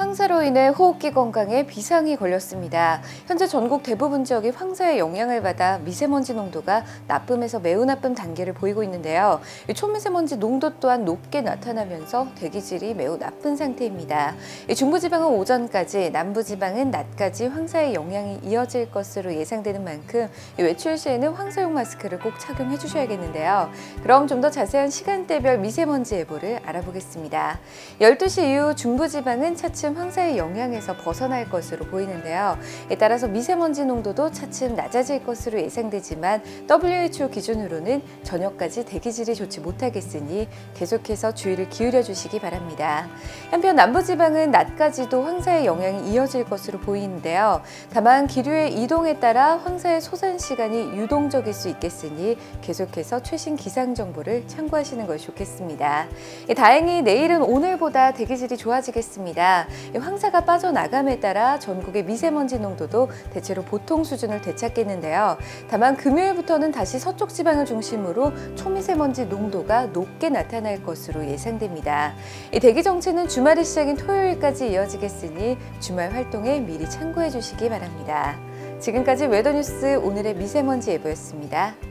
황사로 인해 호흡기 건강에 비상이 걸렸습니다. 현재 전국 대부분 지역이 황사의 영향을 받아 미세먼지 농도가 나쁨에서 매우 나쁨 단계를 보이고 있는데요. 이 초미세먼지 농도 또한 높게 나타나면서 대기질이 매우 나쁜 상태입니다. 이 중부지방은 오전까지, 남부지방은 낮까지 황사의 영향이 이어질 것으로 예상되는 만큼 이 외출 시에는 황사용 마스크를 꼭 착용해 주셔야겠는데요. 그럼 좀 더 자세한 시간대별 미세먼지 예보를 알아보겠습니다. 12시 이후 중부지방은 차츰 황사의 영향에서 벗어날 것으로 보이는데요. 에 따라서 미세먼지 농도도 차츰 낮아질 것으로 예상되지만 WHO 기준으로는 저녁까지 대기질이 좋지 못하겠으니 계속해서 주의를 기울여 주시기 바랍니다. 한편 남부지방은 낮까지도 황사의 영향이 이어질 것으로 보이는데요. 다만 기류의 이동에 따라 황사의 솟은 시간이 유동적일 수 있겠으니 계속해서 최신 기상 정보를 참고하시는 것이 좋겠습니다. 예, 다행히 내일은 오늘보다 대기질이 좋아지겠습니다. 이 황사가 빠져나감에 따라 전국의 미세먼지 농도도 대체로 보통 수준을 되찾겠는데요. 다만 금요일부터는 다시 서쪽 지방을 중심으로 초미세먼지 농도가 높게 나타날 것으로 예상됩니다. 이 대기 정체는 주말이 시작인 토요일까지 이어지겠으니 주말 활동에 미리 참고해 주시기 바랍니다. 지금까지 웨더뉴스 오늘의 미세먼지 예보였습니다.